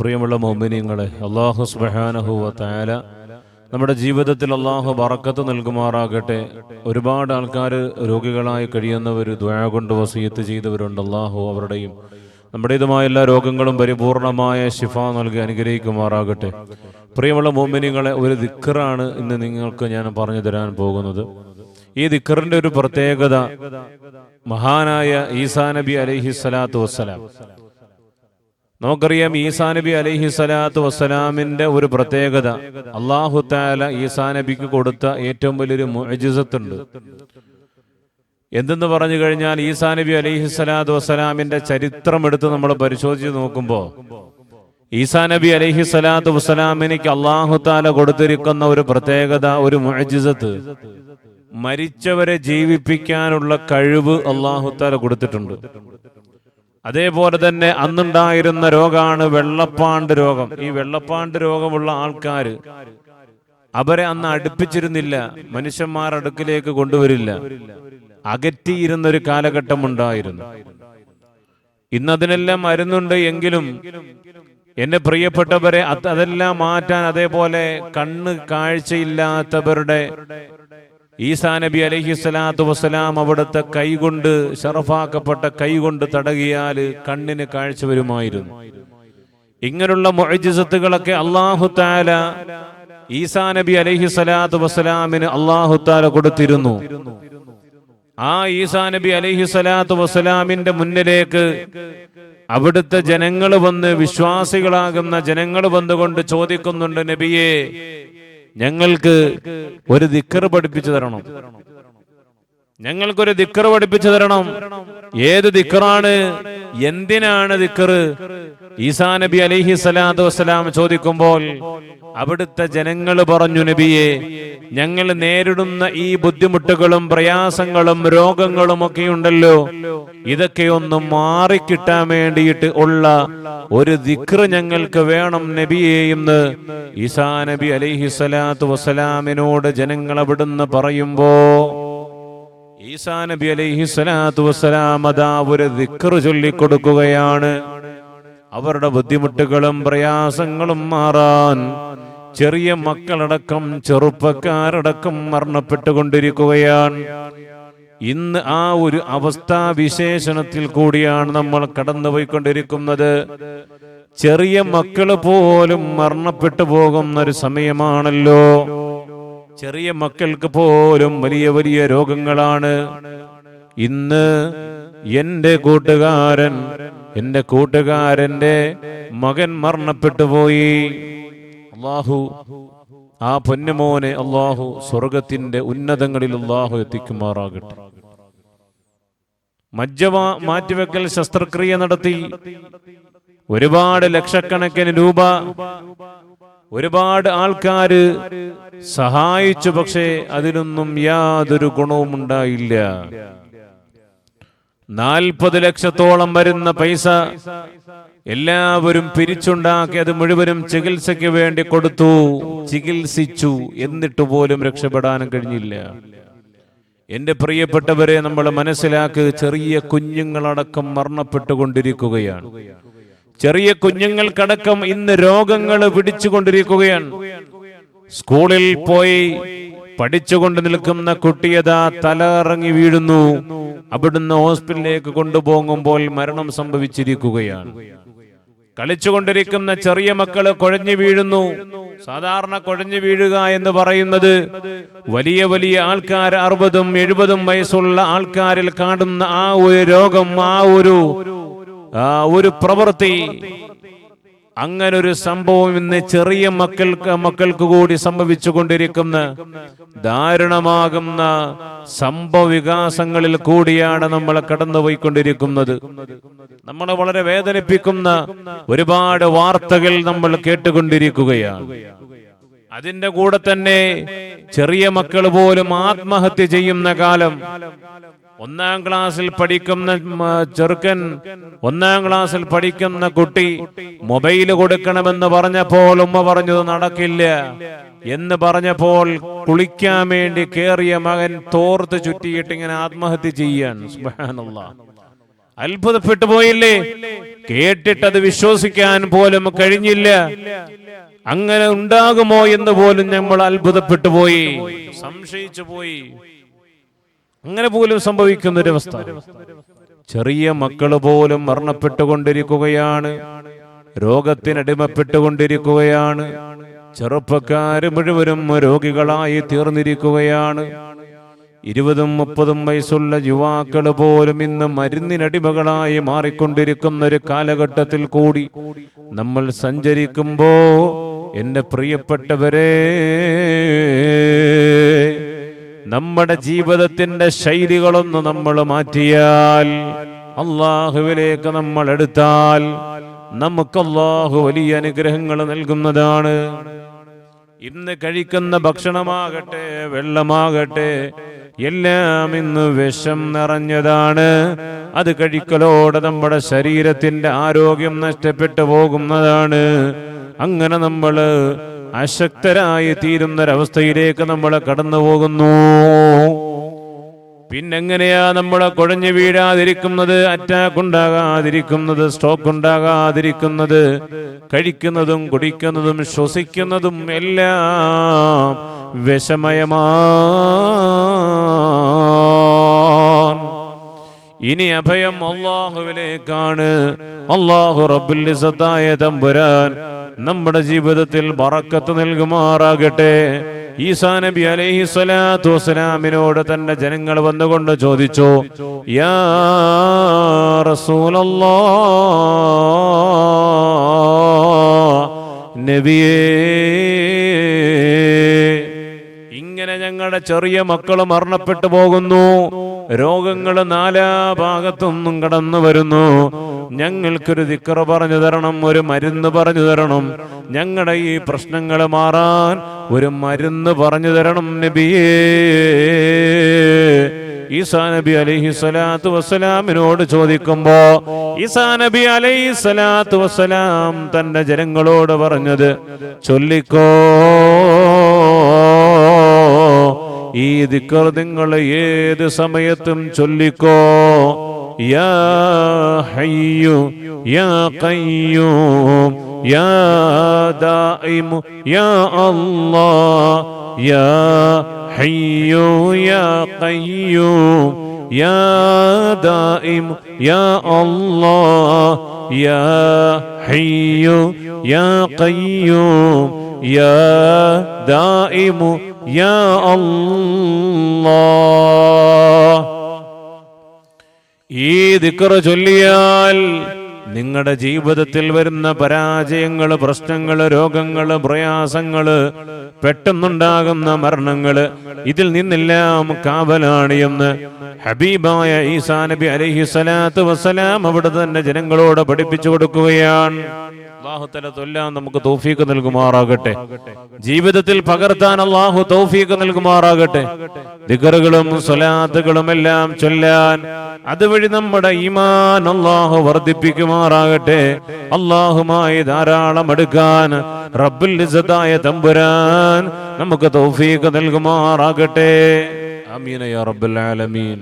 പ്രിയമുള്ള മുഅ്മിനീങ്ങളെ അല്ലാഹു സുബ്ഹാനഹു വ തആല നമ്മുടെ ജീവിതത്തിൽ അള്ളാഹു ബറക്കത്ത് നൽകുമാറാകട്ടെ. ഒരുപാട് ആൾക്കാർ രോഗികളായി കഴിയുന്നവർ ദ്വയ കൊണ്ട് വസീയത്ത് ചെയ്തവരുണ്ട് അള്ളാഹു അവരുടെയും. നമ്മുടേതുമായ എല്ലാ രോഗങ്ങളും പരിപൂർണമായ ശിഫ നൽകി അനുഗ്രഹിക്കുമാറാകട്ടെ. പ്രിയമുള്ള മോമിനിങ്ങളെ ഒരു ദിക്കറാണ് ഇന്ന് നിങ്ങൾക്ക് ഞാൻ പറഞ്ഞു തരാൻ പോകുന്നത്. ഈ ദിക്കറിന്റെ ഒരു പ്രത്യേകത മഹാനായ ഈസാ നബി അലൈഹി സ്വലാത്തു വസ്സലാം. നമുക്കറിയാം ഈസാ നബി അലൈഹി സ്വലാത്തു വസ്സലാമിന്റെ ഒരു പ്രത്യേകത അള്ളാഹു താല ഈസാ നബിക്ക് കൊടുത്ത ഏറ്റവും വലിയൊരു മുജിസത്തുണ്ട് എന്തെന്ന് പറഞ്ഞു കഴിഞ്ഞാൽ ഈസാ നബി അലൈഹി സ്വലാത്തു വസ്സലാമിന്റെ ചരിത്രം എടുത്ത് നമ്മൾ പരിശോധിച്ച് നോക്കുമ്പോൾ ഈസാ നബി അലൈഹി സ്വലാത്തു വസ്സലാമിനിക്ക് അള്ളാഹു താല കൊടുത്തിരിക്കുന്ന ഒരു പ്രത്യേകത ഒരു മുഅജിസത്ത്. മരിച്ചവരെ ജീവിപ്പിക്കാനുള്ള കഴിവ് അള്ളാഹു താല കൊടുത്തിട്ടുണ്ട്. അതേപോലെ തന്നെ അന്നുണ്ടായിരുന്ന രോഗമാണ് വെള്ളപ്പാണ്ട് രോഗം. ഈ വെള്ളപ്പാണ്ട് രോഗമുള്ള ആൾക്കാർ അവരെ അന്ന് അടുപ്പിച്ചിരുന്നില്ല. മനുഷ്യന്മാരുടെ അടുക്കിലേക്ക് കൊണ്ടുവരില്ല. അകറ്റിയിരുന്ന ഒരു കാലഘട്ടം ഉണ്ടായിരുന്നു. ഇന്നതിനെല്ലാം മരുന്നുണ്ട് എങ്കിലും എന്നെ പ്രിയപ്പെട്ടവരെ അതെല്ലാം മാറ്റാൻ അതേപോലെ കണ്ണ് കാഴ്ചയില്ലാത്തവരുടെ ഈസാ നബി അലഹി സ്വലാത്തു വസ്സലാം അവിടുത്തെ കൈകൊണ്ട് ഷറഫാക്കപ്പെട്ട കൈകൊണ്ട് തടകിയാൽ കണ്ണിന് കാഴ്ച വരുമായിരുന്നു. ഇങ്ങനെയുള്ള മൊഴിജിസത്തുകളൊക്കെ അള്ളാഹു താല ഈസാ നബി അലഹി സ്വലാത്തു വസ്സലാമിന് അള്ളാഹു താല കൊടുത്തിരുന്നു. ആ ഈസാ നബി അലഹി സ്വലാത്തു വസ്സലാമിന്റെ മുന്നിലേക്ക് അവിടുത്തെ ജനങ്ങൾ വന്ന് വിശ്വാസികളാകുന്ന ജനങ്ങൾ വന്നുകൊണ്ട് ചോദിക്കുന്നുണ്ട് നബിയെ ഞങ്ങൾക്ക് ഒരു ദിക്കറ് പഠിപ്പിച്ചു തരണം. ഞങ്ങൾക്കൊരു ദിക്കറ് പഠിപ്പിച്ചു തരണം. ഏത് ദിക്കറാണ് എന്തിനാണ് ദിക്കറ് ഈസാ നബി അലൈഹി സ്വലാത്തു വസ്സലാം ചോദിക്കുമ്പോൾ അവിടുത്തെ ജനങ്ങൾ പറഞ്ഞു നബിയെ ഞങ്ങൾ നേരിടുന്ന ഈ ബുദ്ധിമുട്ടുകളും പ്രയാസങ്ങളും രോഗങ്ങളും ഒക്കെ ഉണ്ടല്ലോ ഇതൊക്കെ ഒന്ന് മാറിക്കിട്ടാൻ വേണ്ടിയിട്ട് ഉള്ള ഒരു ദിക്ർ ഞങ്ങൾക്ക് വേണം നബിയെ എന്ന് ഈസാ നബി അലൈഹി സ്വലാത്തു വസ്സലാമിനോട് ജനങ്ങൾ അവിടുന്ന് പറയുമ്പോ ഈസാ നബി അലൈഹി സ്വലാത്തു വസ്സലാം അതാ ഒരു ദിക്ർ ചൊല്ലിക്കൊടുക്കുകയാണ്. അവരുടെ ബുദ്ധിമുട്ടുകളും പ്രയാസങ്ങളും മാറാൻ ചെറിയ മക്കളടക്കം ചെറുപ്പക്കാരടക്കം മരണപ്പെട്ടുകൊണ്ടിരിക്കുകയാണ്. ഇന്ന് ആ ഒരു അവസ്ഥാ വിശേഷണത്തിൽ കൂടിയാണ് നമ്മൾ കടന്നുപോയിക്കൊണ്ടിരിക്കുന്നത്. ചെറിയ മക്കൾ പോലും മരണപ്പെട്ടു പോകുന്ന ഒരു സമയമാണല്ലോ. ചെറിയ മക്കൾക്ക് പോലും വലിയ വലിയ രോഗങ്ങളാണ്. ഇന്ന് എന്റെ കൂട്ടുകാരൻ എന്റെ കൂട്ടുകാരന്റെ മകൻ മരണപ്പെട്ടു പോയി. അള്ളാഹു ആ പൊന്നുമോനെ അള്ളാഹു സ്വർഗത്തിന്റെ ഉന്നതങ്ങളിൽ അള്ളാഹു എത്തിക്കുമാറാകട്ടെ. മജ്ജ മാറ്റിവെക്കൽ ശസ്ത്രക്രിയ നടത്തി. ഒരുപാട് ലക്ഷക്കണക്കിന് രൂപ ഒരുപാട് ആൾക്കാർ സഹായിച്ചു പക്ഷേ അതിനൊന്നും യാതൊരു ഗുണവും ഉണ്ടായില്ല. നാൽപ്പത് ലക്ഷത്തോളം വരുന്ന പൈസ എല്ലാവരും പിരിച്ചുണ്ടാക്കി അത് മുഴുവനും ചികിത്സയ്ക്ക് വേണ്ടി കൊടുത്തു ചികിത്സിച്ചു എന്നിട്ട് പോലും രക്ഷപ്പെടാനും കഴിഞ്ഞില്ല. എന്റെ പ്രിയപ്പെട്ടവരെ നമ്മൾ മനസ്സിലാക്കി ചെറിയ കുഞ്ഞുങ്ങളടക്കം മരണപ്പെട്ടുകൊണ്ടിരിക്കുകയാണ്. ചെറിയ കുഞ്ഞുങ്ങൾക്കടക്കം ഇന്ന് രോഗങ്ങൾ പിടിച്ചുകൊണ്ടിരിക്കുകയാണ്. സ്കൂളിൽ പോയി പഠിച്ചുകൊണ്ട് നിൽക്കുന്ന കുട്ടിയതാ തലറങ്ങി വീഴുന്നു. അവിടുന്ന് ഹോസ്പിറ്റലിലേക്ക് കൊണ്ടുപോകുമ്പോൾ മരണം സംഭവിച്ചിരിക്കുകയാണ്. കളിച്ചുകൊണ്ടിരിക്കുന്ന ചെറിയ മക്കൾ കുഴഞ്ഞു വീഴുന്നു. സാധാരണ കുഴഞ്ഞു വീഴുക എന്ന് പറയുന്നത് വലിയ വലിയ ആൾക്കാർ അറുപതും എഴുപതും വയസ്സുള്ള ആൾക്കാരിൽ കാണുന്ന ആ ഒരു രോഗം ആ ഒരു ഒരു പ്രവൃത്തി. അങ്ങനെ ഒരു സംഭവം ഇന്ന് ചെറിയ മക്കൾക്ക് മക്കൾക്ക് കൂടി സംഭവിച്ചു കൊണ്ടിരിക്കുന്ന ദാരുണമാകുന്ന സംഭവ വികാസങ്ങളിൽ കൂടിയാണ് നമ്മൾ കടന്നുപോയിക്കൊണ്ടിരിക്കുന്നത്. നമ്മളെ വളരെ വേദനിപ്പിക്കുന്ന ഒരുപാട് വാർത്തകൾ നമ്മൾ കേട്ടുകൊണ്ടിരിക്കുകയാണ്. അതിന്റെ കൂടെ തന്നെ ചെറിയ മക്കൾ പോലും ആത്മഹത്യ ചെയ്യുന്ന കാലം ഒന്നാം ക്ലാസ്സിൽ പഠിക്കുന്ന ചെറുക്കൻ ഒന്നാം ക്ലാസ്സിൽ പഠിക്കുന്ന കുട്ടി മൊബൈൽ കൊടുക്കണമെന്ന് പറഞ്ഞപ്പോൾ ഉമ്മ പറഞ്ഞത് നടക്കില്ല എന്ന് പറഞ്ഞപ്പോൾ കുളിക്കാൻ വേണ്ടി കേറിയ മകൻ തോർത്ത് ചുറ്റിയിട്ട് ഇങ്ങനെ ആത്മഹത്യ ചെയ്യാൻ അത്ഭുതപ്പെട്ടു പോയില്ലേ? കേട്ടിട്ടത് വിശ്വസിക്കാൻ പോലും കഴിഞ്ഞില്ല. അങ്ങനെ ഉണ്ടാകുമോ എന്ന് പോലും നമ്മൾ അത്ഭുതപ്പെട്ടു പോയി. സംശയിച്ചു പോയി. അങ്ങനെ പോലും സംഭവിക്കുന്ന ഒരു അവസ്ഥ. ചെറിയ മക്കൾ പോലും മരണപ്പെട്ടുകൊണ്ടിരിക്കുകയാണ്. രോഗത്തിനടിമപ്പെട്ടുകൊണ്ടിരിക്കുകയാണ് ചെറുപ്പക്കാര് മുഴുവനും രോഗികളായി തീർന്നിരിക്കുകയാണ്. ഇരുപതും മുപ്പതും വയസ്സുള്ള യുവാക്കൾ പോലും ഇന്ന് മരുന്നിനടിമകളായി മാറിക്കൊണ്ടിരിക്കുന്ന ഒരു കാലഘട്ടത്തിൽ കൂടി നമ്മൾ സഞ്ചരിക്കുമ്പോ എന്റെ പ്രിയപ്പെട്ടവരെ നമ്മുടെ ജീവിതത്തിന്റെ ശൈലികളൊന്ന് നമ്മൾ മാറ്റിയാൽ അള്ളാഹുവിലേക്ക് നമ്മൾ എടുത്താൽ നമുക്ക് അള്ളാഹു വലിയ അനുഗ്രഹങ്ങൾ നൽകുന്നതാണ്. ഇന്ന് കഴിക്കുന്ന ഭക്ഷണമാകട്ടെ വെള്ളമാകട്ടെ എല്ലാം ഇന്ന് വിഷം നിറഞ്ഞതാണ്. അത് കഴിക്കലോടെ നമ്മുടെ ശരീരത്തിന്റെ ആരോഗ്യം നഷ്ടപ്പെട്ടു പോകുന്നതാണ്. അങ്ങനെ നമ്മൾ അശക്തരായി തീരുന്നൊരവസ്ഥയിലേക്ക് നമ്മൾ കടന്നു പോകുന്നു പിന്നെങ്ങനെയാ നമ്മളെ കുഴഞ്ഞു വീഴാതിരിക്കുന്നത് അറ്റാക്ക് ഉണ്ടാകാതിരിക്കുന്നത് സ്ട്രോക്ക് ഉണ്ടാകാതിരിക്കുന്നത് കഴിക്കുന്നതും കുടിക്കുന്നതും ശ്വസിക്കുന്നതും എല്ലാം വിഷമയമാണ് ഇനി അഭയം അള്ളാഹുവിലേക്കാണ്. അള്ളാഹു സത്തായ തമ്പുരാൻ നമ്മുടെ ജീവിതത്തിൽ ബറക്കത്ത് നൽകുമാറാകട്ടെ. ഈസാ നബി അലൈഹി സ്വലാത്തു വസ്സലാമിനോട് തന്റെ ജനങ്ങൾ വന്നുകൊണ്ട് ചോദിച്ചു യാ റസൂലല്ലാ നബിയേ. ഇങ്ങനെ ഞങ്ങളുടെ ചെറിയ മക്കൾ മരണപ്പെട്ടു പോകുന്നു. രോഗങ്ങൾ നാലാ ഭാഗത്തൊന്നും കടന്നു വരുന്നു. ഞങ്ങൾക്കൊരു ദിക്കറ പറഞ്ഞു തരണം ഒരു മരുന്ന് പറഞ്ഞു തരണം. ഞങ്ങളുടെ ഈ പ്രശ്നങ്ങൾ മാറാൻ ഒരു മരുന്ന് പറഞ്ഞു തരണം നബിയേ. ഈസാ നബി അലൈഹി സ്വലാത്തു വസ്സലാമിനോട് ചോദിക്കുമ്പോ ഈസാ നബി അലൈഹി സ്വലാത്തു വസ്സലാം തന്റെ ജനങ്ങളോട് പറഞ്ഞത് ചൊല്ലിക്കോ. ഈ ദിക്കർ നിങ്ങൾ ഏത് സമയത്തും ചൊല്ലിക്കോ? യാ ഹയ്യു യാ ഖയ്യൂം യാ ദായിമു യാ അല്ലാഹ് യാ ഹയ്യു യാ യാ ദായിമു യാ യാ ഹയ്യു യാ യാ ദായിമു യാ അല്ലാഹ് ഈ ദിക്കറ ചൊല്ലിയാൽ നിങ്ങളുടെ ജീവിതത്തിൽ വരുന്ന പരാജയങ്ങൾ പ്രശ്നങ്ങൾ രോഗങ്ങൾ പ്രയാസങ്ങൾ പെട്ടെന്നുണ്ടാകുന്ന മരണങ്ങൾ ഇതിൽ നിന്നെല്ലാം കാവലാണ് എന്ന് ഹബീബായ ഈസാ നബി അലൈഹി സ്വലാത്തു വസ്സലാം അവിടെ തന്നെ ജനങ്ങളോട് പഠിപ്പിച്ചു കൊടുക്കുകയാണ്. അള്ളാഹുത്തല തൊല്ലാൻ നമുക്ക് തൗഫീക്ക് നൽകുമാറാകട്ടെ. ജീവിതത്തിൽ പകർത്താൻ അള്ളാഹു തൗഫീഖ് നൽകുമാറാകട്ടെ. ദിഗറുകളും സ്വലാത്തുകളും എല്ലാം ചൊല്ലാൻ അതുവഴി നമ്മുടെ ഈമാൻ അള്ളാഹു വർദ്ധിപ്പിക്കുമാറാകട്ടെ. അള്ളാഹുമായി ധാരാളം എടുക്കാൻ റബ്ബുൽ തമ്പുരാൻ നമുക്ക് തൗഫീഖ് നൽകുമാറാകട്ടെ. അമീന യാ റബ്ബൽ ആലമീൻ.